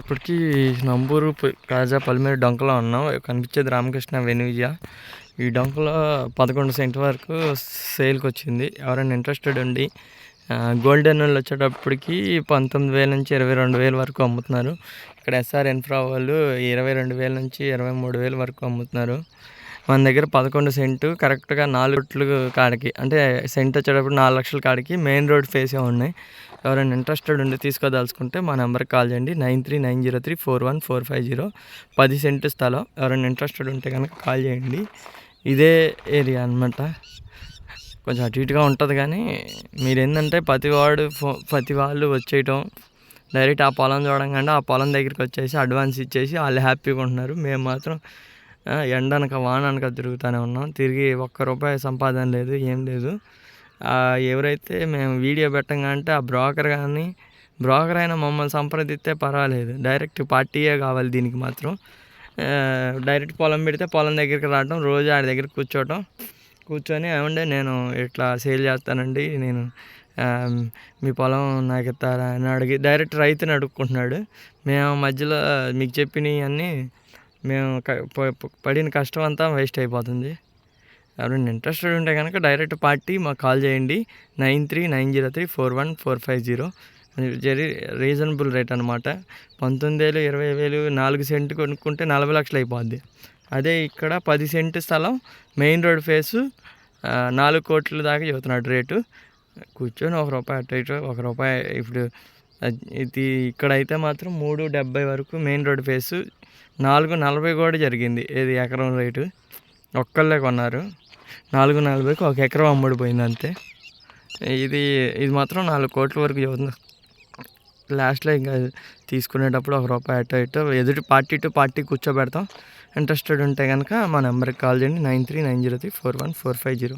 ఇప్పటికి నంబూరు కాజా పల్మేరు డొంకలో ఉన్నాం. కనిపించేది రామకృష్ణ వెనుజ ఈ డొంకలో పదకొండు సెంట్ వరకు సేల్కి వచ్చింది ఎవరైనా ఇంట్రెస్టెడ్ ఉండి గోల్డెన్ వాళ్ళు వచ్చేటప్పటికి పంతొమ్మిది వేల నుంచి ఇరవై రెండు వేల వరకు అమ్ముతున్నారు. ఇక్కడ ఎస్ఆర్ ఇన్ఫ్రా వాళ్ళు ఇరవై రెండు వేల నుంచి ఇరవై మూడు వేల వరకు అమ్ముతున్నారు. మన దగ్గర పదకొండు సెంటు కరెక్ట్గా నాలుగు కోట్లు కాడికి అంటే సెంట్ వచ్చేటప్పుడు నాలుగు లక్షల కాడికి మెయిన్ రోడ్ ఫేసే ఉన్నాయి. ఎవరైనా ఇంట్రెస్టెడ్ ఉండి తీసుకోదలుచుకుంటే మా నెంబర్కి కాల్ చేయండి. Nine three nine zero three four one four five zero. పది సెంటు స్థలం. ఎవరైనా ఇంట్రెస్టెడ్ ఉంటే కనుక కాల్ చేయండి. ఇదే ఏరియా అనమాట కొంచెం అటు ఇటుగా ఉంటుంది కానీ మీరు ఏంటంటే ప్రతి వాడు ఫో ప్రతి వాళ్ళు వచ్చేయటం డైరెక్ట్ ఆ పొలం చూడంగానే ఆ పొలం దగ్గరికి వచ్చేసి అడ్వాన్స్ ఇచ్చేసి వాళ్ళు హ్యాపీగా ఉంటున్నారు. మేము మాత్రం ఎండనక వాననక తిరుగుతూనే ఉన్నాం. తిరిగి ఒక్క రూపాయి సంపాదన లేదు ఏం లేదు. ఎవరైతే మేము వీడియో పెట్టంగా అంటే ఆ బ్రోకర్ కానీ బ్రోకర్ అయినా మమ్మల్ని సంప్రదిస్తే పర్వాలేదు. డైరెక్ట్ పార్టీయే కావాలి దీనికి మాత్రం. డైరెక్ట్ పొలం పెడితే పొలం దగ్గరికి రావడం రోజు ఆడి దగ్గర కూర్చోవటం. కూర్చొని ఏమంటే నేను ఇట్లా సేల్ చేస్తానండి నేను మీ పొలం నాకు ఇస్తారా అని అడిగి డైరెక్ట్ రైతుని అడుక్కుంటున్నాడు. మేము మధ్యలో మీకు చెప్పినవి అన్నీ మేము పడిన కష్టం అంతా వేస్ట్ అయిపోతుంది. ఎవరైనా ఇంట్రెస్టెడ్ ఉంటే కనుక డైరెక్ట్ పార్టీ మాకు కాల్ చేయండి. Nine three nine zero three four one four five zero. Very reasonable rate అనమాట పంతొమ్మిది వేలు ఇరవై వేలు నాలుగు సెంటు కొనుక్కుంటే నలభై లక్షలు అయిపోద్ది. అదే ఇక్కడ పది సెంటు స్థలం మెయిన్ రోడ్ ఫేసు నాలుగు కోట్ల దాకా చెబుతున్నాడు రేటు. కూర్చొని ఒక రూపాయి అటు ఇటు ఒక రూపాయి ఇప్పుడు ఇది ఇక్కడైతే మాత్రం మూడు డెబ్బై వరకు మెయిన్ రోడ్ ఫేసు నాలుగు నలభై కూడా జరిగింది. ఏది ఎకరం రేటు? ఒక్కళ్ళే కొన్నారు. నాలుగు నలభైకి ఒక ఎకరం అమ్ముడిపోయింది అంతే. ఇది ఇది మాత్రం నాలుగు కోట్ల వరకు చదువుతుంది. లాస్ట్లో ఇంకా తీసుకునేటప్పుడు ఒక రూపాయి అటు ఇటు ఎదుటి పార్టీ టు పార్టీ కూర్చోబెడతాం. ఇంట్రెస్టెడ్ ఉంటే కనుక మా నెంబర్కి కాల్ చేయండి. Nine three nine zero three four one four five zero.